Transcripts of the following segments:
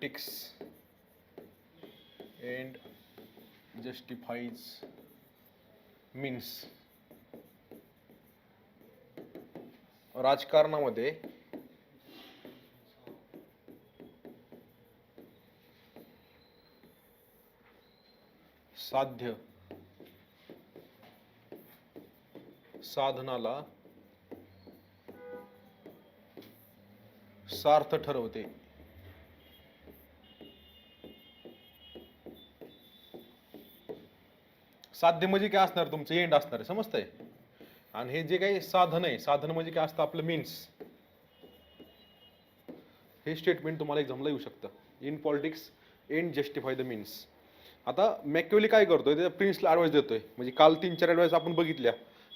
politics and justifies means राजकारणामध्ये साध्य साधनाला सार्थ ठरवते साध्य म्हणजे काय असणार? तुमचं एंड असणार आहे. समजतंय? आणि हे जे काही साधन आहे साधन म्हणजे काय असतं आपलं मीन्स हे स्टेटमेंट तुम्हाला एक्झामला येऊ शकतं. In politics end justify the means आता मॅक्युअली काय करतोय? त्या प्रिन्सला ॲडवाईस देतोय. म्हणजे काल तीन चार ॲडवाईस आपण बघितल्या.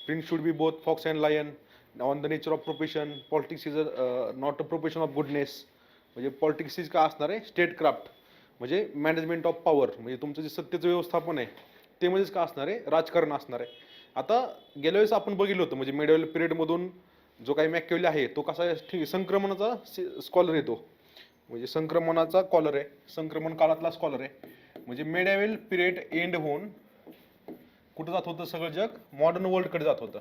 Prince should be both fox and lion on the nature of profession politics is a not a profession of goodness म्हणजे पॉलिटिक्स इज काय असणार आहे? स्टेट क्राफ्ट म्हणजे मॅनेजमेंट ऑफ पॉवर म्हणजे तुमचं जे सत्तेचं व्यवस्थापन आहे ते म्हणजेच काय असणार आहे? राजकारण असणार आहे. आता गेल्या वेळेस आपण बघितलं होतं म्हणजे मिडल पिरियडमधून जो काही मॅक्युली आहे तो कसा आहे? ठीक संक्रमणाचा स्कॉलर येतो म्हणजे संक्रमणाचा कॉलर आहे. संक्रमण काळातला स्कॉलर आहे. म्हणजे मेडॅवेल पिरियड एंड होऊन कुठं जात होतं सगळं जग? मॉडर्न वर्ल्डकडे जात होतं.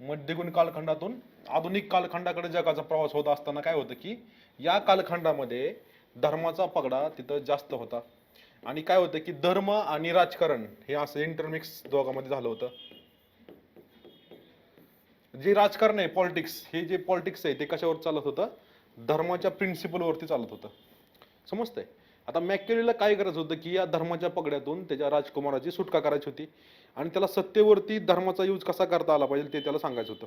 मध्यगुण कालखंडातून आधुनिक कालखंडाकडे जगाचा प्रवास होत असताना काय होतं की या कालखंडामध्ये धर्माचा पगडा तिथं जास्त होता. आणि काय होतं की धर्म आणि राजकारण हे असं इंटरमिक्स दोघांमध्ये झालं होतं. जे राजकारण आहे पॉलिटिक्स हे जे पॉलिटिक्स आहे ते कशावर चालत होतं? धर्माच्या प्रिन्सिपलवरती चालत होतं. समजतंय? आता मॅक्युरीला काय करायचं होतं की या धर्माच्या पगड्यातून त्याच्या राजकुमाराची सुटका करायची होती आणि त्याला सत्तेवरती धर्माचा यूज कसा करता आला पाहिजे ते त्याला सांगायचं होतं.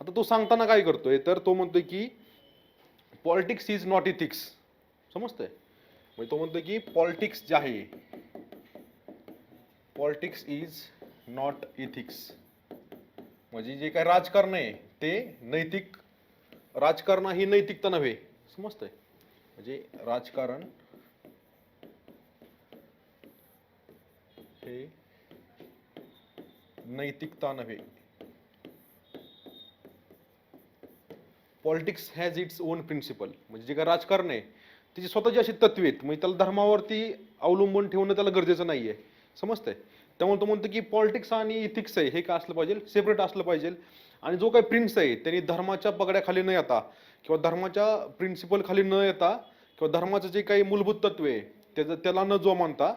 आता तो सांगताना काय करतोय? तर तो म्हणतोय की पॉलिटिक्स इज नॉट इथिक्स समजतंय? म्हणजे तो म्हणतोय की पॉलिटिक्स जे आहे पॉलिटिक्स इज नॉट इथिक्स. म्हणजे जे काही राजकारण आहे ते नैतिक राजकारण ही नैतिकता नव्हे. समजतंय म्हणजे राजकारण हे नैतिकता नव्हे. Politics has its own principle म्हणजे जे काय राजकारण आहे त्याची स्वतःची अशी तत्वे आहेत. म्हणजे त्याला धर्मावरती अवलंबून ठेवणं त्याला गरजेचं नाही आहे समजतंय? त्यामुळे तो म्हणतो की पॉलिटिक्स आणि इथिक्स आहे हे काय असलं पाहिजे? सेपरेट असलं पाहिजे. आणि जो काही प्रिन्स आहे त्यांनी धर्माच्या पगड्याखाली न येता किंवा धर्माच्या प्रिन्सिपल खाली न येता किंवा धर्माचं जे काही मूलभूत तत्व आहे त्याचं त्याला न जो मानता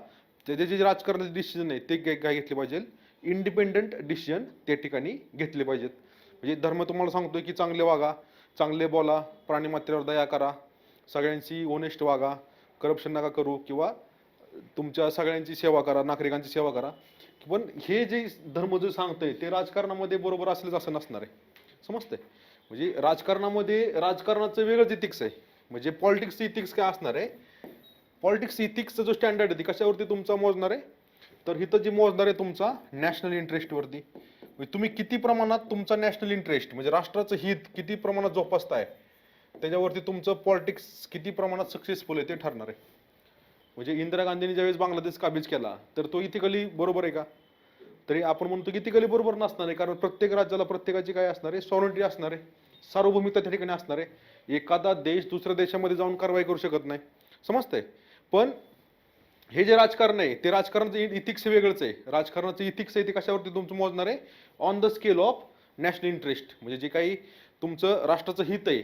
त्याचे जे राजकारणाचे डिसिजन आहे ते काय काय घेतले पाहिजे? इंडिपेंडंट डिसिजन त्या ठिकाणी घेतले पाहिजेत. म्हणजे धर्म तुम्हाला सांगतोय की चांगले वागा चांगले बोला प्राणीमात्रेवर दया करा सगळ्यांशी ओनेस्ट वागा करप्शन नका करू किंवा तुमच्या सगळ्यांची सेवा करा नागरिकांची सेवा करा. पण हे जे धर्म जो सांगतंय ते राजकारणामध्ये बरोबर असलेच असं नसणार आहे. समजतंय? म्हणजे राजकारणामध्ये राजकारणाचं वेगळंच इथिक्स आहे. म्हणजे पॉलिटिक्स इथिक्स काय असणार आहे? पॉलिटिक्स इथिक्सचा जो स्टँडर्ड आहे ती कशावरती तुमचा मोजणार आहे? तर इथं जे मोजणार आहे तुमचा नॅशनल इंटरेस्टवरती म्हणजे तुम्ही किती प्रमाणात तुमचा नॅशनल इंटरेस्ट म्हणजे राष्ट्राचं हित किती प्रमाणात जोपासताय? त्याच्यावरती तुमचं पॉलिटिक्स किती प्रमाणात सक्सेसफुल आहे ते ठरणार आहे. म्हणजे इंदिरा गांधींनी ज्यावेळेस बांगलादेश काबीज केला तर तो इथिकली बरोबर आहे का? तरी आपण म्हणतो की इथिकली बरोबर नसणार आहे कारण प्रत्येक राज्याला प्रत्येकाची काय असणार आहे? सॉलिटी असणार आहे. सार्वभौमिकता त्या ठिकाणी असणार आहे. एखादा देश दुसऱ्या देशामध्ये जाऊन कारवाई करू शकत नाही. समजतंय? पण हे जे राजकारण आहे ते राजकारणाचं इथिक्स वेगळंच आहे. राजकारणाचं इथिक्स आहे ते कशावरती तुमचं मोजणार आहे? On the scale of national interest म्हणजे जे काही तुमचं राष्ट्राचं हित आहे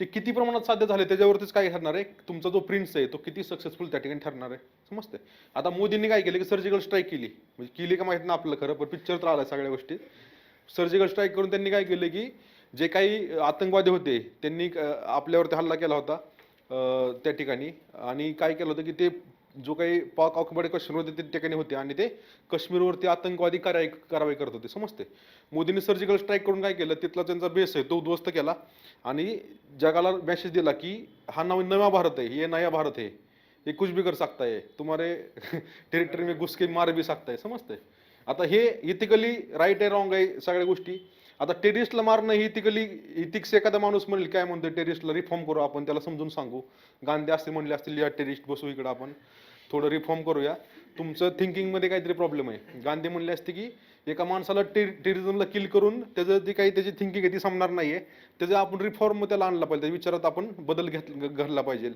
ते किती प्रमाणात साध्य झाले त्याच्यावरतीच काय ठरणार आहे? तुमचा जो प्रिन्स आहे तो किती सक्सेसफुल त्या ठिकाणी ठरणार आहे? समजते आता मोदींनी काय केलं की सर्जिकल स्ट्राईक केली. म्हणजे केली का माहीत ना आपलं खरं पण पिक्चर तर आला सगळ्या गोष्टी सर्जिकल स्ट्राईक करून त्यांनी काय केलं की जे काही आतंकवादी होते त्यांनी आपल्यावरती हल्ला केला होता त्या ठिकाणी. आणि काय केलं होतं की ते जो काही पाक ऑक्युपाईड काश्मीरमध्ये त्या ठिकाणी होते आणि ते काश्मीरवरती आतंकवादी कारवाई कारवाई करत होते. समजते मोदींनी सर्जिकल स्ट्राईक करून काय केलं? तिथला त्यांचा बेस आहे तो उद्ध्वस्त केला. आणि जगाला मेसेज दिला की हा नाव नवा भारत आहे हे नया भारत आहे. हे कुछ भी कर सकता है तुम्हारे टेरिटरी में घुस के मार भी सकता है समजते आता हे इथिकली राईट आहे रॉंग आहे सगळ्या गोष्टी. आता टेरिस्टला मारणं ही तिकली इतिक्स एखादा माणूस म्हणेल काय म्हणतो टेरिस्टला रिफॉर्म करू आपण त्याला समजून सांगू. गांधी असते म्हणले असतील या टेरिस्ट बसू इकडं आपण. थोडं रिफॉर्म करूया. तुमचं थिंकिंगमध्ये काहीतरी प्रॉब्लेम आहे. गांधी म्हणले असते की एका माणसाला टे टेरिझमला किल करून त्याचं जे काही त्याची थिंकिंग आहे ती संपणार आहे त्याचं आपण रिफॉर्म त्याला आणला पाहिजे. त्या विचारात आपण बदल घेत घडला पाहिजे.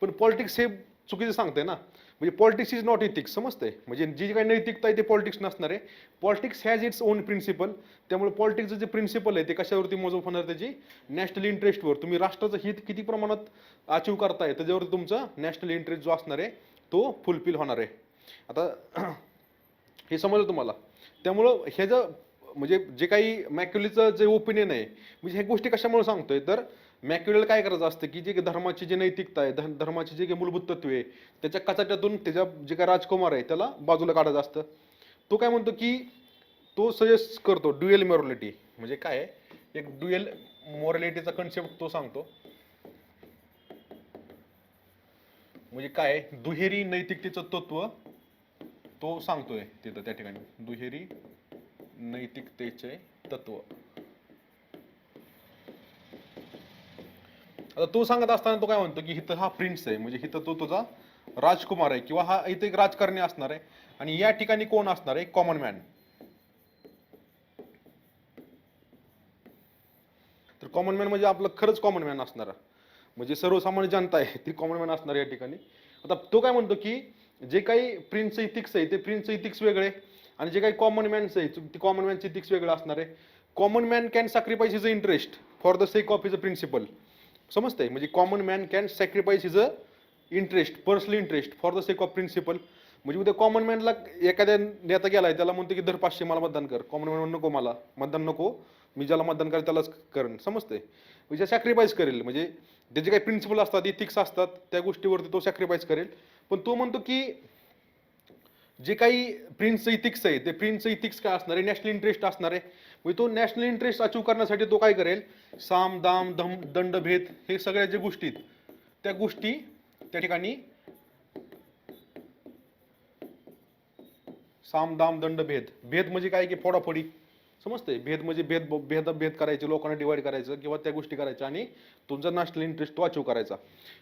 पण पॉलिटिक्स हे चुकीचं सांगतंय ना. म्हणजे पॉलिटिक्स इज नॉट इथिक्स समजतंय? म्हणजे जी काही नैतिकता आहे ते पॉलिटिक्स नसणार आहे. Politics has its own principle त्यामुळे पॉलिटिक्सचं जे प्रिन्सिपल आहे ते कशावरती मोजप होणार त्याची? नॅशनल इंटरेस्टवर तुम्ही राष्ट्राचं हित किती प्रमाणात अचीव करताय त्याच्यावरती तुमचा नॅशनल इंटरेस्ट जो असणार आहे तो फुलफिल होणार आहे. आता हे समजलं तुम्हाला? त्यामुळं हे जर म्हणजे जे काही मॅक्युलीचं जे ओपिनियन आहे म्हणजे ह्या गोष्टी कशामुळे सांगतोय? तर मॅक्युलीला काय करायचं असतं की जे धर्माची जी नैतिकता आहे धर्म- धर्माची जे काही मूलभूत तत्वे आहे त्याच्या कचाट्यातून त्याच्या जे काय राजकुमार आहे त्याला बाजूला काढायचं असतं. तो काय म्हणतो की तो सजेस्ट करतो ड्युएल मॉरॅलिटी म्हणजे काय एक ड्युएल मॉरॅलिटीचा कन्सेप्ट तो सांगतो. म्हणजे काय दुहेरी नैतिकतेचं तत्व तो सांगतोय तिथं त्या ठिकाणी. दुहेरी नैतिकतेचे तत्व. आता तो सांगत असताना तो काय म्हणतो की हिथं हा प्रिन्स आहे म्हणजे इथं तो तुझा राजकुमार आहे किंवा हा इथं एक राजकारणी असणार आहे आणि या ठिकाणी कोण असणार आहे? कॉमन मॅन तर कॉमन मॅन म्हणजे आपलं खरंच कॉमन मॅन असणार. म्हणजे सर्वसामान्य जनता आहे ती कॉमन मॅन असणार या ठिकाणी. आता तो काय म्हणतो की जे काही प्रिन्स इथिक्स आहे ते प्रिन्स इथिक्स वेगळे आणि जे काही कॉमन मॅन्स आहे ते कॉमन मॅनचे इथिक्स वेगळं असणार आहे. Common man can sacrifice his interest for the sake of a principle समजतंय? म्हणजे common man can sacrifice a interest personal interest for the sake of principle म्हणजे उद्या कॉमन मॅनला एखाद्या नेता गेलाय त्याला म्हणतो की दर पाचशे मला मतदान कर. कॉमन मॅन नको मला. मतदान नको. मी ज्याला मतदान करेल त्यालाच करेन समजतंय? म्हणजे सॅक्रिफाईस करेल. म्हणजे त्याचे काही प्रिन्सिपल असतात इथिक्स असतात त्या गोष्टीवरती तो सॅक्रिफाईस करेल. पण तो म्हणतो की जे काही प्रिन्स इथिक्स आहे ते प्रिन्स इथिक्स काय असणार आहे? नॅशनल इंटरेस्ट असणार आहे. म्हणजे तो नॅशनल इंटरेस्ट अचीव करण्यासाठी तो काय करेल? साम दाम दम दंड भेद हे सगळ्या ज्या गोष्टी आहेत, त्या गोष्टी त्या ठिकाणी साम दाम दंड भेद. भेद म्हणजे काय? की फोडाफोडी. समजते भेद म्हणजे भेद भेद भेद करायचे लोकांना डिवाइड करायचं किंवा त्या गोष्टी करायच्या आणि तुमचा नॅशनल इंटरेस्ट तो अचीव करायचा.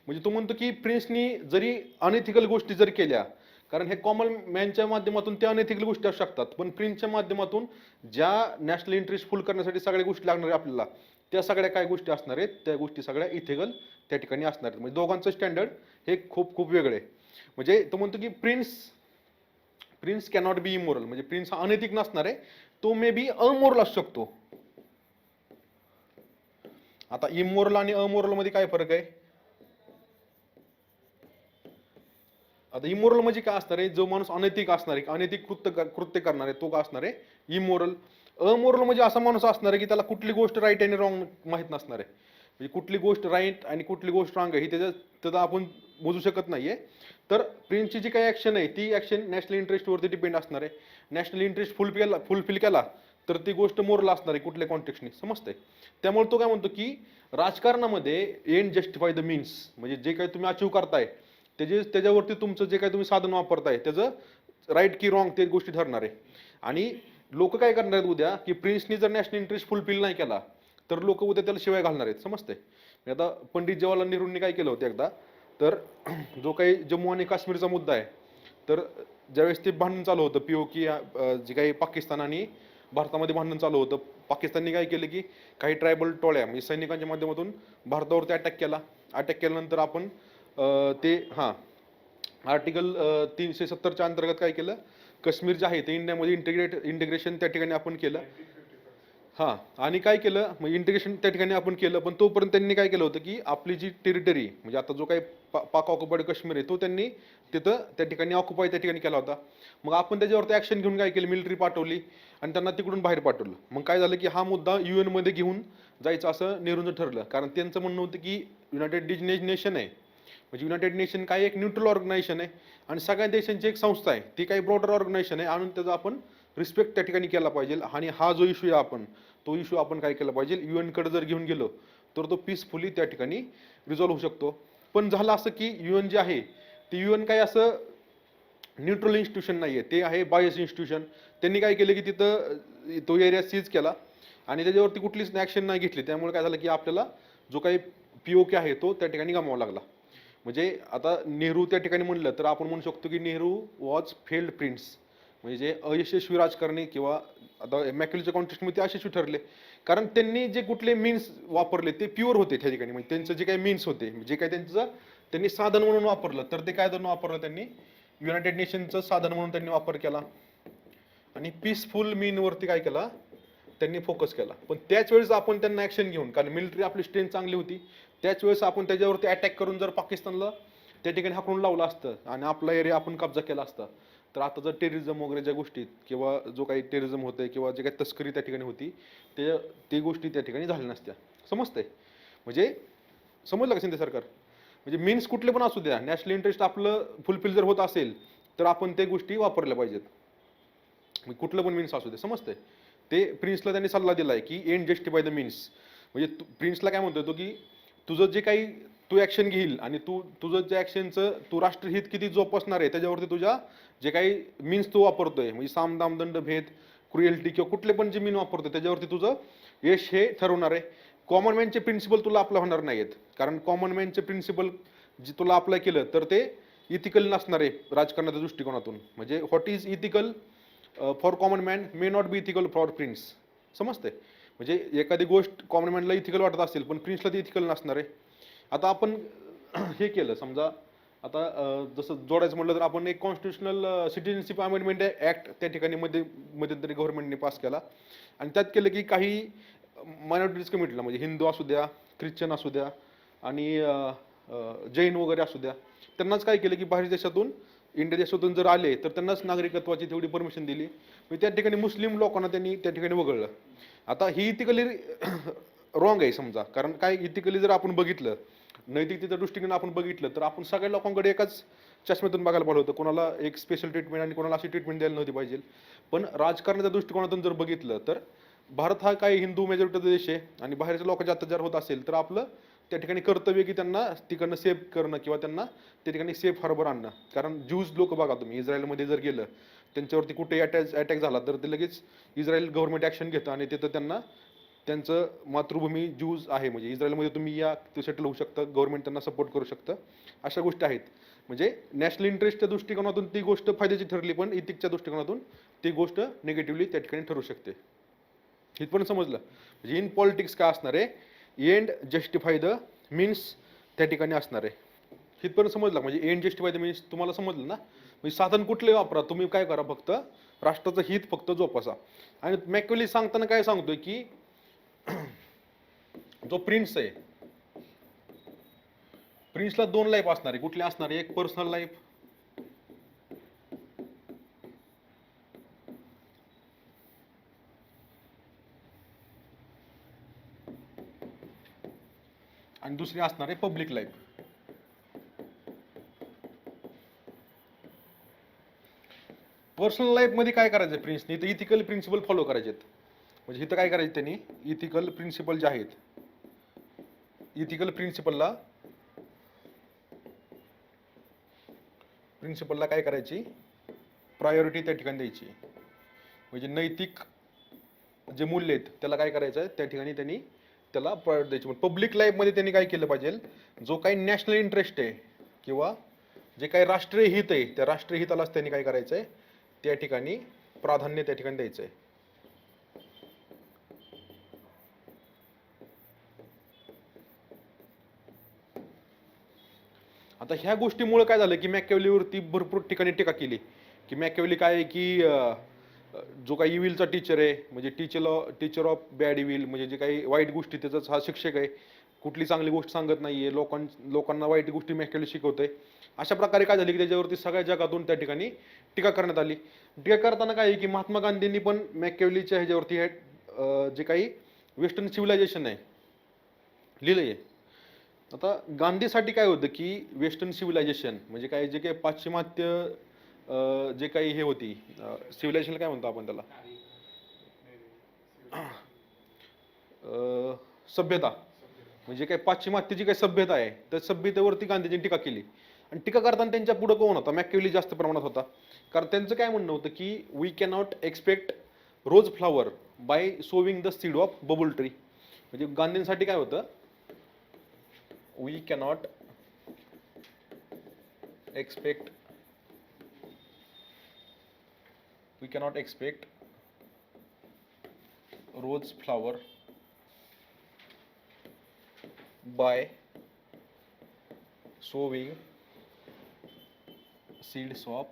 म्हणजे तो म्हणतो की प्रिन्सनी जरी अनएथिकल गोष्टी जर केल्या कारण हे कॉमन मॅनच्या माध्यमातून त्या अनैतिक गोष्टी असू शकतात. पण प्रिंटच्या माध्यमातून ज्या नॅशनल इंटरेस्ट फुल करण्यासाठी सगळ्या गोष्टी लागणार आहे आपल्याला त्या सगळ्या काय गोष्टी असणार आहेत त्या गोष्टी सगळ्या इथेगल त्या ठिकाणी असणार आहेत. म्हणजे दोघांचं स्टँडर्ड हे खूप खूप वेगळे आहे. म्हणजे तो म्हणतो की prince prince cannot be immoral म्हणजे प्रिन्स हा अनैतिक नसणार आहे. तो मे बी अमोरल असू शकतो. आता इमोरल आणि अमोरलमध्ये काय फरक आहे? आता इमोरल म्हणजे काय असणार आहे? जो माणूस अनैतिक असणार आहे अनैतिक कृत्य कृत्य करणार आहे तो का असणार आहे? इमोरल अमोरल म्हणजे असा माणूस असणार आहे की त्याला कुठली गोष्ट राईट आणि रॉंग माहीत नसणार आहे. म्हणजे कुठली गोष्ट राईट आणि कुठली गोष्ट रॉंग आहे ही त्याच्या त्याचा आपण मोजू शकत नाही आहे तर प्रिन्सची जी काही ॲक्शन आहे ती ॲक्शन नॅशनल इंटरेस्टवरती डिपेंड असणार आहे. नॅशनल इंटरेस्ट फुल केला फुलफिल केला तर ती गोष्ट मोरला असणार आहे कुठल्या कॉन्टेक्स्टने समजतंय? त्यामुळे तो काय म्हणतो की राजकारणामध्ये एंड जस्टिफाय द मीन्स म्हणजे जे काही तुम्ही अचीव करताय त्याचे त्याच्यावरती तुमचं जे काही तुम्ही साधन वापरताय त्याचं राईट की रॉंग ते गोष्टी ठरणार आहे. आणि लोक काय करणार आहेत उद्या की प्रिन्सनी जर नॅशनल इंटरेस्ट फुलफिल नाही केला तर लोक उद्या त्याला शिवाय घालणार आहेत. समजतंय? आता पंडित जवाहरलाल नेहरूंनी काय केलं होतं एकदा? तर जो काही जम्मू आणि काश्मीरचा मुद्दा आहे तर ज्यावेळेस ते भांडण चालू होतं पी ओ की जे काही पाकिस्तान आणि भारतामध्ये भांडण चालू होतं पाकिस्तानने काय केलं की काही ट्रायबल टोळ्या म्हणजे सैनिकांच्या माध्यमातून भारतावरती अटॅक केला. अटॅक केल्यानंतर आपण ते हां. आर्टिकल तीनशे सत्तरच्या अंतर्गत काय केलं? काश्मीर जे आहे ते इंडियामध्ये इंटिग्रेट इंटिग्रेशन त्या ठिकाणी आपण केलं. हां. आणि काय केलं? मग इंटिग्रेशन त्या ठिकाणी आपण केलं. पण तोपर्यंत त्यांनी काय केलं होतं की आपली जी टेरिटरी म्हणजे आता जो काही पा पाक ऑक्युपाईड काश्मीर आहे तो त्यांनी तिथं त्या ठिकाणी ऑक्युपाय त्या ठिकाणी केला होता. मग आपण त्याच्यावरती ॲक्शन घेऊन काय केलं? मिलिटरी पाठवली आणि त्यांना तिकडून बाहेर पाठवलं. मग काय झालं की हा मुद्दा यू एनमध्ये घेऊन जायचं असं नेहरूंचं ठरलं. कारण त्यांचं म्हणणं होतं की युनायटेड डिज नेशन आहे म्हणजे युनायटेड नेशन काय एक न्यूट्रल ऑर्गनायझेशन आहे आणि सगळ्या देशांची एक संस्था आहे. ती काही ब्रॉडर ऑर्गनायझेशन आहे. आणून त्याचा आपण रिस्पेक्ट त्या ठिकाणी केला पाहिजे. आणि हा जो इश्यू आहे आपण तो इश्यू आपण काय केला पाहिजे? यू एनकडे जर घेऊन गेलो तर तो पीसफुली त्या ठिकाणी रिझॉल्व्ह होऊ शकतो. पण झालं असं की यू एन जे आहे ते एन काय असं न्यूट्रल इन्स्टिट्यूशन नाही आहे ते आहे बायस इन्स्टिट्यूशन त्यांनी काय केलं की तिथं तो एरिया सीज केला. आणि त्याच्यावरती कुठलीच ॲक्शन नाही घेतली. त्यामुळे काय झालं की आपल्याला जो काही पी ओ के आहे तो त्या ठिकाणी गमावा लागला. म्हणजे आता नेहरू त्या ठिकाणी म्हणलं तर आपण म्हणू शकतो की नेहरू वॉज फेल्ड प्रिन्स म्हणजे जे अयशस्वी राजकारणी किंवा आता मॅक्युलच्या कॉन्टेस्टमध्ये ते अयशस्वी ठरले. कारण त्यांनी जे कुठले मीन्स वापरले ते प्युअर होते त्या ठिकाणी. म्हणजे त्यांचं जे काही मीन्स होते जे काही त्यांचं त्यांनी साधन म्हणून वापरलं. तर ते काय धरून वापरलं? त्यांनी युनायटेड नेशनचं साधन म्हणून त्यांनी वापर केला. आणि पीसफुल मीनवरती काय केला? त्यांनी फोकस केला. पण त्याच वेळेस आपण त्यांना ऍक्शन घेऊन कारण मिलिटरी आपली स्ट्रेंथ चांगली होती. त्याच वेळेस आपण त्याच्यावरती अटॅक करून जर पाकिस्तानला त्या ठिकाणी हाकून लावलं असतं आणि आपला एरिया आपण कब्जा केला असता तर आता जर टेररिझम वगैरे ज्या गोष्टीत किंवा जो काही टेरिझम होतंय किंवा जे काही तस्करी त्या ठिकाणी होती ते ते गोष्टी त्या ठिकाणी झाल्या नसत्या. समजतंय? म्हणजे समजलं का शिंदे सरकार? म्हणजे मीन्स कुठले पण असू द्या नॅशनल इंटरेस्ट आपलं फुलफिल जर होत असेल तर आपण त्या गोष्टी वापरल्या पाहिजेत. म्हणजे कुठलं पण मीन्स असू दे समजतंय? ते प्रिन्सला त्यांनी सल्ला दिलाय की एंड जस्टिफाय द मीन्स म्हणजे प्रिन्सला काय म्हणतो तो की तुझं जे काही तू ऍक्शन घेईल आणि तू तुझं जे ऍक्शनचं तू राष्ट्रहित किती जोपासणार आहे त्याच्यावरती तुझ्या जे काही मीन्स तू वापरतोय म्हणजे साम दाम दंड भेद क्रुएल्टी किंवा कुठले पण जे मीन वापरतोय त्याच्यावरती तुझं यश हे ठरवणार आहे. कॉमन मॅनचे प्रिन्सिपल तुला अप्लाय होणार नाहीत कारण कॉमन मॅनचे प्रिन्सिपल जे तुला अप्लाय केलं तर ते इथिकल नसणार आहे राजकारणाच्या दृष्टिकोनातून. म्हणजे what is ethical for common man may not be ethical for prince समजते म्हणजे एखादी गोष्ट कॉमन मॅनला इथिकल वाटत असेल पण प्रिन्सला ती इथिकल नसणार आहे. आता आपण हे केलं समजा आता जसं जोडायचं म्हटलं तर आपण एक कॉन्स्टिट्युशनल सिटिझनशिप अमेंडमेंट ॲक्ट त्या ठिकाणी मध्ये मध्यंतरी गव्हर्नमेंटने पास केला. आणि त्यात केलं की काही मायनॉरिटीज कमिटीला म्हणजे हिंदू असू द्या ख्रिश्चन असू द्या आणि जैन वगैरे असू द्या त्यांनाच काय केलं की बाहेर देशातून इंडिया देशातून जर आले तर त्यांनाच नागरिकत्वाची तेवढी परमिशन दिली. मग त्या ठिकाणी मुस्लिम लोकांना त्यांनी त्या ठिकाणी वगळलं. आता ही इथिकली रॉंग आहे समजा. कारण काय इथिकली जर आपण बघितलं नैतिकतेच्या दृष्टीने आपण बघितलं तर आपण सगळ्या लोकांकडे एकाच चष्म्यातून बघायला पाहिलं होतं. कोणाला एक स्पेशल ट्रीटमेंट आणि कोणाला अशी ट्रीटमेंट द्यायला नव्हती पाहिजे. पण राजकारणाच्या दृष्टिकोनातून जर बघितलं तर भारत हा काही हिंदू मेजॉरिटीचा देश आहे आणि बाहेरच्या लोकांचे अत्याचार होत असेल तर आपलं त्या ठिकाणी कर्तव्य की त्यांना तिकडनं सेफ करणं किंवा त्यांना त्या ठिकाणी सेफ हार्बर आणणं. कारण ज्यूज लोक बघा तुम्ही इस्रायलमध्ये जर गेलं त्यांच्यावरती कुठे अटॅच अटॅक झाला तर ते लगेच इस्रायल गव्हर्नमेंट ॲक्शन घेतं आणि तिथं त्यांना त्यांचं मातृभूमी ज्यूज आहे. म्हणजे इस्रायलमध्ये तुम्ही या सेटल होऊ शकता गव्हर्नमेंट त्यांना सपोर्ट करू शकतं. अशा गोष्टी आहेत. म्हणजे नॅशनल इंटरेस्टच्या दृष्टिकोनातून ती गोष्ट फायद्याची ठरली पण इथिकच्या दृष्टिकोनातून ती गोष्ट निगेटिव्हली त्या ठिकाणी ठरू शकते. पण समजलं. म्हणजे इन पॉलिटिक्स काय असणार आहे? एंड जस्टिफाय द मीन्स त्या ठिकाणी असणार आहे. हितपर्यंत समजलं म्हणजे एंड जस्टिफाय द मीन्स तुम्हाला समजलं ना? म्हणजे साधन कुठले वापरा? तुम्ही काय करा फक्त राष्ट्राचं हित फक्त जोपासा. आणि मॅक्युली सांगताना काय सांगतोय की जो प्रिन्स आहे प्रिन्सला दोन लाईफ असणार आहे. कुठली असणार आहे? एक पर्सनल लाईफ आणि दुसरी असणार आहे पब्लिक लाईफ पर्सनल लाईफमध्ये काय करायचं प्रिन्सनी तर इथिकल प्रिन्सिपल फॉलो करायचे म्हणजे इथं काय करायचं त्यांनी? इथिकल प्रिन्सिपल जे आहेत इथिकल प्रिन्सिपलला प्रिन्सिपलला काय करायची? प्रायोरिटी त्या ठिकाणी द्यायची. म्हणजे नैतिक जे मूल्य आहेत त्याला काय करायचं आहे त्या ठिकाणी त्यांनी त्याला प्रायोरिटी द्यायची. पब्लिक लाईफमध्ये त्यांनी काय केलं पाहिजे? जो काही नॅशनल इंटरेस्ट आहे किंवा जे काही राष्ट्रीय हित आहे त्या राष्ट्रीय हितालाच त्यांनी काय करायचं आहे त्या ठिकाणी प्राधान्य त्या ठिकाणी द्यायचं आहे आता ह्या गोष्टीमुळे काय झालं की मॅकॅवलीवरती भरपूर ठिकाणी टीका केली. की मॅकॅवली काय आहे की जो काही इविलचा टीचर आहे म्हणजे teacher teacher of bad evil म्हणजे जे काही वाईट गोष्टी त्याचाच हा शिक्षक आहे कुठली चांगली गोष्ट सांगत नाहीये लोकां लोकांना वाईट गोष्टी मॅकॅवली आहे अशा प्रकारे काय झाली की त्याच्यावरती सगळ्या जगातून त्या ठिकाणी टीका करण्यात आली. टीका करताना काय आहे की महात्मा गांधींनी पण मॅकेवलीच्या ह्याच्यावरती हे जे काही वेस्टर्न सिव्हिलायझेशन आहे लिहिलंय. आता गांधीसाठी काय होतं की वेस्टर्न सिव्हिलायझेशन म्हणजे काय जे काही पाश्चिमात्य जे काही हे होती सिव्हिलायझेशनला काय म्हणतो आपण त्याला? सभ्यता. म्हणजे काय पाश्चिमात्यची काही सभ्यता आहे त्या सभ्यतेवरती गांधीजींनी टीका केली. आणि टीका करताना त्यांच्या पुढं कोण होता? मॅक्युली जास्त प्रमाणात होता. कारण त्यांचं काय म्हणणं होतं की we cannot expect rose flower by sowing the seed of babul tree म्हणजे गांधींसाठी काय होतं? We cannot expect we cannot expect rose flower by sowing seeds of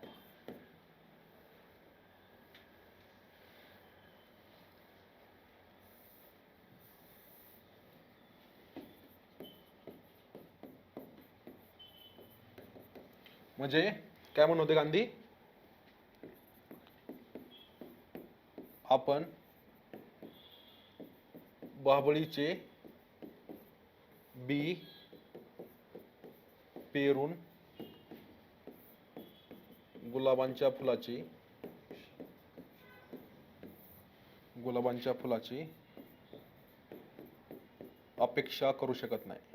म्हणजे काय म्हणत होते गांधी आपण बाबळीचे बी पेरून गुलाबांच्या फुलाची गुलाबांच्या फुलाची अपेक्षा करू शकत नाही.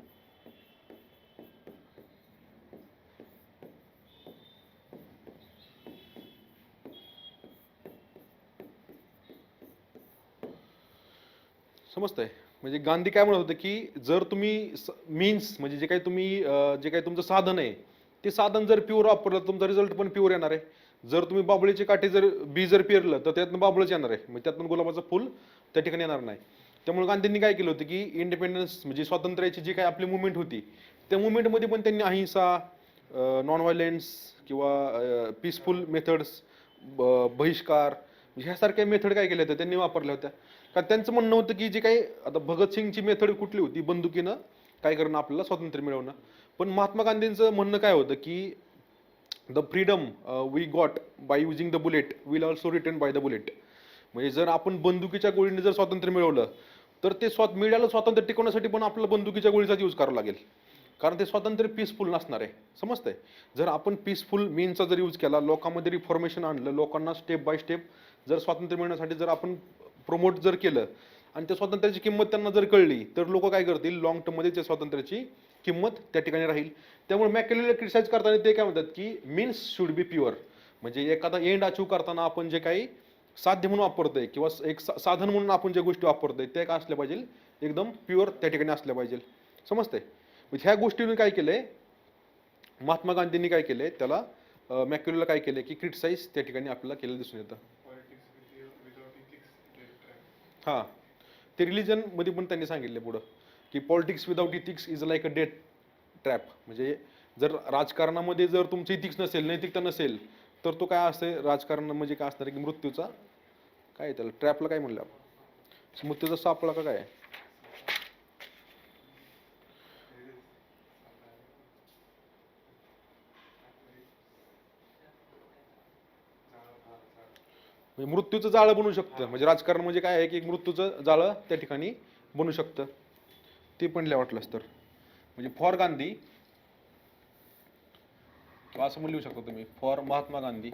समजतंय म्हणजे गांधी काय म्हणत होते की जर तुम्ही मीन्स म्हणजे जे काही तुम्ही जे काही तुमचं साधन आहे ते साधन जर प्युअर वापरलं तुमचा रिझल्ट पण प्युअर येणार आहे. जर तुम्ही बाबळीचे काठी जर बी जर पेरलं तर त्यातनं बाबळच येणार आहे. म्हणजे त्यातून गुलाबाचं फुल त्या ठिकाणी येणार नाही. त्यामुळे गांधींनी काय केलं होतं की इंडिपेंडन्स म्हणजे स्वातंत्र्याची जी काही आपली मुवमेंट होती त्या मुवमेंटमध्ये पण त्यांनी अहिंसा नॉन व्हायलेन्स किंवा पीसफुल मेथड्स बहिष्कार ह्यासारख्या मेथड काय केल्या होत्या? त्यांनी वापरल्या होत्या. कारण त्यांचं म्हणणं होतं की जे काही आता भगतसिंगची मेथड कुठली होती? बंदुकीनं काय करणं? आपल्याला स्वातंत्र्य मिळवणं. पण महात्मा गांधींचं म्हणणं काय होतं की the freedom we got by using the bullet will also return by the bullet म्हणजे जर आपण बंदुकीच्या गोळीने जर स्वातंत्र्य मिळवलं तर ते स्वात मिळालं स्वातंत्र्य टिकवण्यासाठी पण आपल्याला बंदुकीच्या गोळीचाच यूज करावा लागेल. कारण ते स्वातंत्र्य पीसफुल नसणार आहे. समजतंय? जर आपण पीसफुल मीनचा जर यूज केला लोकांमध्ये रिफॉर्मेशन आणलं लोकांना स्टेप बाय स्टेप जर स्वातंत्र्य मिळवण्यासाठी जर आपण प्रमोट जर केलं आणि त्या स्वातंत्र्याची किंमत त्यांना जर कळली तर लोक काय करतील? लॉंग टर्ममध्ये त्या स्वातंत्र्याची किंमत त्या ठिकाणी राहील. त्यामुळे मॅकेलेला क्रिटिसाइज करताना ते काय म्हणतात की मीन्स शुड बी प्युअर म्हणजे एखादा एंड अचीव करताना आपण जे काही साध्य म्हणून वापरतोय किंवा एक सा- साधन म्हणून आपण ज्या गोष्टी वापरतोय त्या काय असल्या पाहिजे? एकदम प्युअर त्या ठिकाणी असल्या पाहिजे. समजतंय? म्हणजे ह्या गोष्टीने काय केलंय? महात्मा गांधींनी काय केलंय? त्याला मॅक्युलला काय केलंय की क्रिटिसाइज त्या ठिकाणी आपल्याला केलं दिसून येतं. हां. ते रिलिजनमध्ये पण त्यांनी सांगितले पुढं की politics without ethics is like a debt trap. म्हणजे जर राजकारणामध्ये जर तुमचं इथिक्स नसेल नैतिकता नसेल तर तो काय असते राजकारण म्हणजे काय असणार आहे? की मृत्यूचा? काय आहे त्याला? ट्रॅपला काय म्हणलं मृत्यूचा सापळा का काय आहे? म्हणजे मृत्यूचं जाळं बनू शकतं. म्हणजे राजकारण म्हणजे काय आहे की एक मृत्यूचं जाळं त्या ठिकाणी बनू शकतं. ते पण लिहा वाटलंच तर. म्हणजे फॉर गांधी असं म्हणून लिहू शकता तुम्ही फॉर महात्मा गांधी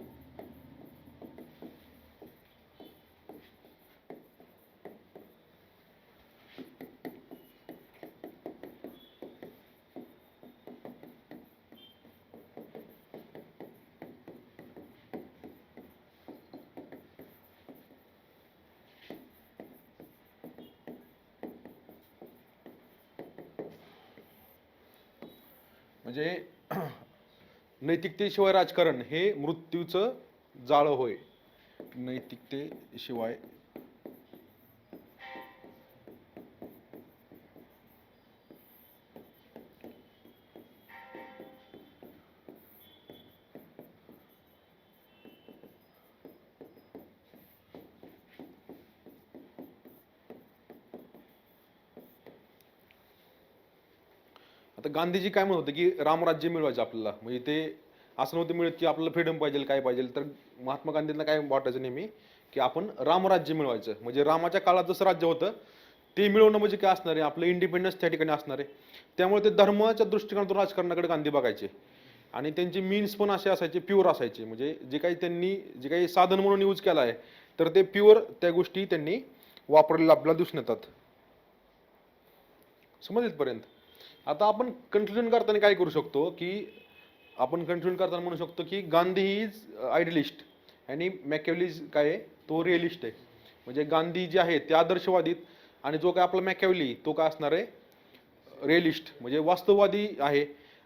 म्हणजे नैतिकतेशिवाय राजकारण हे मृत्यूचं जाळं होय. नैतिकतेशिवाय आता गांधीजी काय म्हणत होते की रामराज्य मिळवायचे आपल्याला. म्हणजे ते असं नव्हतं मिळत की आपल्याला फ्रीडम पाहिजे काय पाहिजे. तर महात्मा गांधींना काय वाटायचं नेहमी? की आपण रामराज्य मिळवायचं. म्हणजे रामाच्या काळात जसं राज्य होतं ते मिळवणं म्हणजे काय असणार आहे? आपलं इंडिपेंडन्स त्या ठिकाणी असणार आहे. त्यामुळे ते धर्माच्या दृष्टिकोनातून राजकारणाकडे गांधी बघायचे. आणि त्यांचे मीन्स पण असे असायचे प्युअर असायचे. म्हणजे जे काही त्यांनी जे काही साधन म्हणून यूज केलं आहे तर ते प्युअर त्या गोष्टी त्यांनी वापरलेल्या आपल्याला दिसून येतात. समज इथपर्यंत आता आपण कन्क्लुजन करताना काय करू शकतो? की आपण कंटिन्यू करताना म्हणू शकतो की गांधी इज आयडियलिस्ट uh, आणि मॅकॅव्हलीज काय आहे? तो रिअलिस्ट आहे. म्हणजे गांधी जे आहे ते आदर्शवादीत आणि जो काय आपला मॅकॅवली तो काय असणार आहे? रिअलिस्ट म्हणजे वास्तववादी आहे.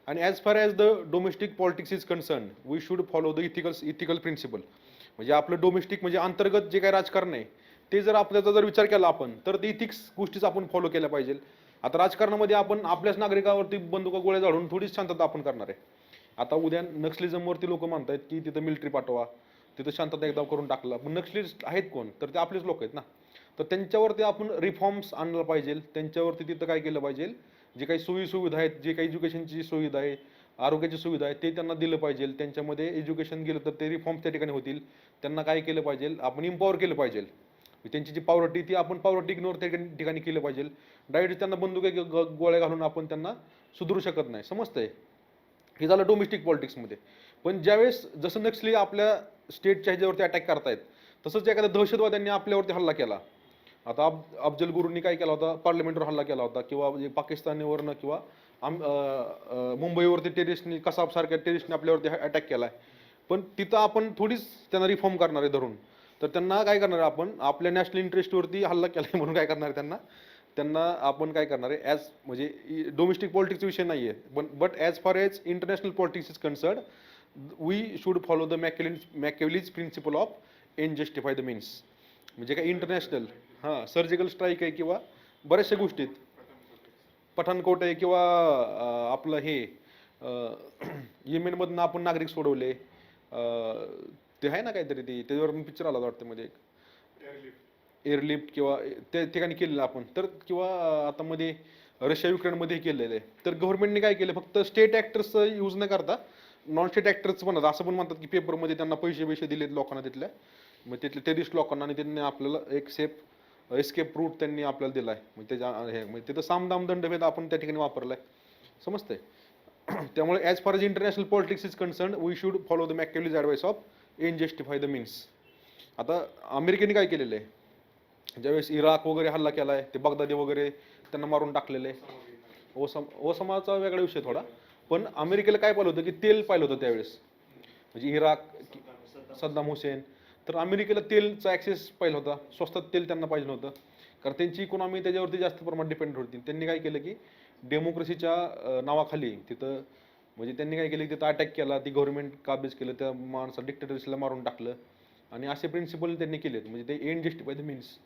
आणि as far as the domestic politics is concern we should follow the ethical ethical principle म्हणजे आपलं डोमेस्टिक म्हणजे अंतर्गत जे काही राजकारण आहे ते जर आपल्याचा जर विचार केला आपण तर ते इथिक्स गोष्टीच आपण फॉलो केल्या पाहिजे. आता राजकारणामध्ये आपण आपल्याच नागरिकावरती बंदुका गोळ्या झाडून थोडीच शांतता आपण करणार आहे. आता उद्या नक्सलिझमवरती लोक म्हणतायत की तिथं मिलिटरी पाठवा तिथं शांतता एकदा करून टाकला. पण नक्षलिस्ट आहेत कोण? तर ते आपलेच लोक आहेत ना. तर त्यांच्यावरती आपण रिफॉर्म्स आणलं पाहिजे. त्यांच्यावरती तिथं काय केलं पाहिजे? जे काही सोयी सुविधा आहेत जे काही एज्युकेशनची सुविधा आहे आरोग्याची सुविधा आहे ते त्यांना दिलं पाहिजे. त्यांच्यामध्ये एज्युकेशन गेलं तर ते रिफॉर्म्स त्या ठिकाणी होतील. त्यांना काय केलं पाहिजे? आपण इम्पॉवर केलं पाहिजे. त्यांची जी पावरटी ती आपण पावरटी इग्नोर त्या ठिकाणी- ठिकाणी केलं पाहिजे. डायरेक्ट त्यांना बंदुके गोळ्या घालून आपण त्यांना सुधरू शकत नाही. समजतंय? हे झालं डोमेस्टिक पॉलिटिक्समध्ये पण ज्यावेळेस जसं नक्सली आपल्या स्टेटच्या ह्याच्यावरती अटॅक करतायत तसंच एखाद्या दहशतवाद्यांनी आपल्यावरती हल्ला केला. आता अब अफजल गुरूंनी काय केला होता? पार्लमेंटवर हल्ला केला होता किंवा पाकिस्तानीवरनं किंवा आम मुंबईवरती टेरिस्टनी कसाबसारख्या टेरिस्टने आपल्यावरती अटॅक केला आहे पण तिथं आपण थोडीच त्यांना रिफॉर्म करणार आहे धरून. तर त्यांना काय करणार आहे आपण? आपल्या नॅशनल इंटरेस्टवरती हल्ला केला आहे म्हणून काय करणार आहे त्यांना? त्यांना आपण काय करणार आहे ॲज म्हणजे डोमेस्टिक पॉलिटिक्सचा विषय नाही आहे पण but as far as international politics is concern we should follow the Machiavellian Machiavelli's principle of end justify the means म्हणजे काय इंटरनॅशनल हां सर्जिकल स्ट्राईक आहे किंवा बऱ्याचशा गोष्टीत पठाणकोट आहे किंवा आपलं हे अं, येमेनमधनं आपण नागरिक सोडवले ते आहे ना काहीतरी ते त्याच्यावर पिक्चर आला वाटतं म्हणजे एक. एअरलिफ्ट किंवा त्या ठिकाणी केलेलं आपण. तर किंवा आता मध्ये रशिया युक्रेनमध्ये केलेलं आहे. तर गव्हर्नमेंटने काय केलं? फक्त स्टेट ॲक्टर्सचं यूज न करता नॉन स्टेट ॲक्टर्स पण असं पण म्हणतात की पेपरमध्ये त्यांना पैसे पैसे दिलेत लोकांना तिथल्या. मग तिथल्या टेरिस्ट लोकांना आणि त्यांनी आपल्याला एक सेफ एस्केप रूट त्यांनी आपल्याला दिला आहे. मग त्याच्या हे म्हणजे तिथं सामदाम दंडभेद आपण त्या ठिकाणी वापरलाय. समजतंय? त्यामुळे as far as international politics is concern we should follow the Machiavelli's advice of end justify the means आता अमेरिकेने काय केलेलं आहे? ज्यावेळेस इराक वगैरे हल्ला केला आहे ते बगदादी वगैरे त्यांना मारून टाकलेले. आहे ओसम ओसमाचा वेगळा विषय थोडा. पण अमेरिकेला काय पाहिलं होतं की तेल पाहिलं होतं त्यावेळेस. म्हणजे इराक सद्दाम हुसेन. तर अमेरिकेला तेलचा ॲक्सेस पाहिजे होता. स्वस्तात तेल त्यांना पाहिजे नव्हतं. कारण त्यांची इकॉनॉमी त्याच्यावरती जास्त प्रमाणात डिपेंड होती. त्यांनी काय केलं की डेमोक्रेसीच्या नावाखाली तिथं म्हणजे त्यांनी काय केलं की तिथं अटॅक केला. ती गव्हर्नमेंट काबीज केलं. त्या माणसा डिक्टेटरशीला मारून टाकलं. आणि असे प्रिन्सिपल त्यांनी केलेत. म्हणजे ते एंड जस्टिफाय द मीन्स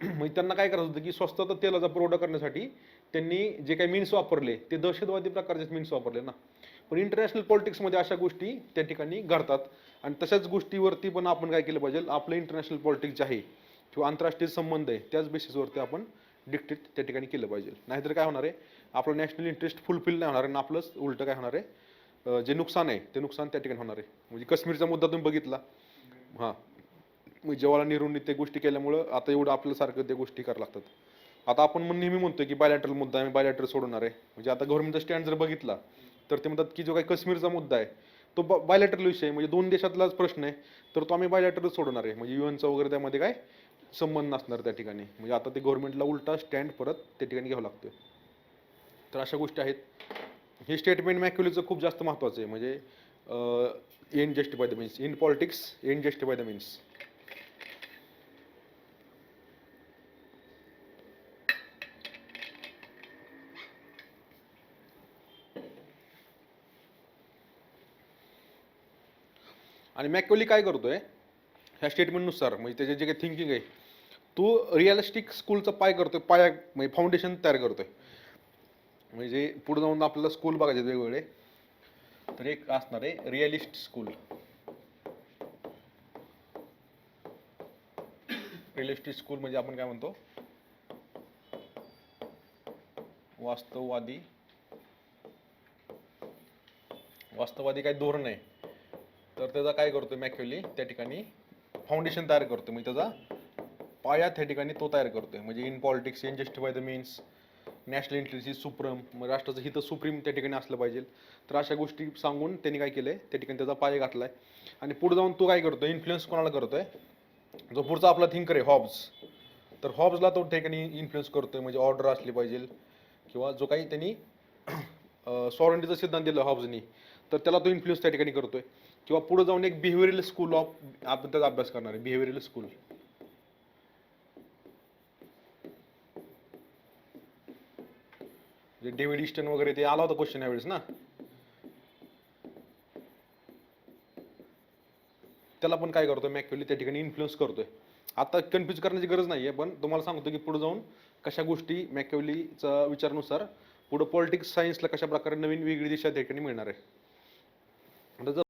म्हणजे त्यांना काय करायचं होतं की स्वस्तात तेलाचा पुरवठा करण्यासाठी त्यांनी जे काही मीन्स वापरले ते दहशतवादी प्रकारचे मीन्स वापरले ना. पण इंटरनॅशनल पॉलिटिक्समध्ये अशा गोष्टी त्या ठिकाणी घडतात. आणि तशाच गोष्टीवरती पण आपण काय केलं पाहिजे आपलं इंटरनॅशनल पॉलिटिक्स जे आहे किंवा आंतरराष्ट्रीय संबंध आहे त्याच बेसिसवरती आपण डिक्टेट त्या ठिकाणी केलं पाहिजे. नाहीतर काय होणार आहे आपलं नॅशनल इंटरेस्ट फुलफिल नाही होणार आणि आपलंच उलटं काय होणार आहे जे नुकसान आहे ते नुकसान त्या ठिकाणी होणार आहे. म्हणजे काश्मीरचा मुद्दा तुम्ही बघितला. हां. मग निरून ते गोष्टी केल्यामुळं आता एवढं आपल्यासारखं त्या गोष्टी करायला लागतात. आता आपण मग नेहमी म्हणतोय की बायलॅटरल मुद्दा आम्ही बायलॅटरल सोडणार आहे. म्हणजे आता गव्हर्नमेंटचा स्टँड जर बघितला तर ते म्हणतात की जो काही काश्मीरचा मुद्दा आहे तो बायलॅटरल विषय आहे. म्हणजे दोन देशातलाच प्रश्न आहे तर तो आम्ही बायलॅटरल सोडणार आहे. म्हणजे युएनचा वगैरे त्यामध्ये काय संबंध नसणार त्या ठिकाणी. म्हणजे आता ते गव्हर्नमेंटला उलटा स्टँड परत त्या ठिकाणी घ्यावं लागतोय. तर अशा गोष्टी आहेत. हे स्टेटमेंट मॅक्युलीचं खूप जास्त महत्त्वाचं आहे. म्हणजे end by the means in politics end by the means आणि मॅक्युली काय करतोय? ह्या स्टेटमेंटनुसार म्हणजे त्याचे जे काही थिंकिंग आहे तो रिअलिस्टिक स्कूलचा पाय करतोय पाया म्हणजे फाउंडेशन तयार करतोय. म्हणजे पुढे जाऊन आपल्याला स्कूल बघायचे वेगवेगळे. तर एक असणार आहे रिअलिस्ट स्कूल रिअलिस्टिक स्कूल म्हणजे आपण काय म्हणतो? वास्तववादी वास्तववादी काय धोरण आहे. तर त्याचा काय करतोय मॅक्युअली त्या ठिकाणी फाउंडेशन तयार करतो मी म्हणजे त्याचा पाया त्या ठिकाणी तो तयार करतो आहे म्हणजे in politics end justify the means national interest supreme मग राष्ट्राचं हित सुप्रीम त्या ठिकाणी असलं पाहिजे. तर अशा गोष्टी सांगून त्यांनी काय केलंय? त्या ठिकाणी त्याचा पाया घातलाय. आणि पुढे जाऊन तो काय करतो इन्फ्लुएन्स कोणाला करतो आहे जो पुढचा आपला थिंकर आहे हॉब्स तर हॉब्सला तो ठिकाणी इन्फ्लुएन्स करतो आहे म्हणजे ऑर्डर असली पाहिजे. किंवा जो काही त्यांनी सॉरंटीचा सिद्धांत दिला हॉब्सनी तर त्याला तो इन्फ्लुएन्स त्या ठिकाणी करतो आहे किंवा पुढे जाऊन एक बिहेवियरल स्कूल ऑफ आपण त्याचा अभ्यास करणार आहे बिहेवियरल स्कूल जे डेव्हिड इस्टन वगैरे ते आला होता क्वेश्चन यावेळेस ना? त्याला पण काय करतोय मॅक्युअली त्या ठिकाणी इन्फ्लुएन्स करतोय. आता कन्फ्यूज करण्याची गरज नाही आहे पण तुम्हाला सांगतो की पुढे जाऊन कशा गोष्टी मॅकॅवलीचा विचारानुसार पुढे पॉलिटिक्स सायन्सला कशा प्रकारे नवीन वेगळी दिशा त्या ठिकाणी मिळणार आहे.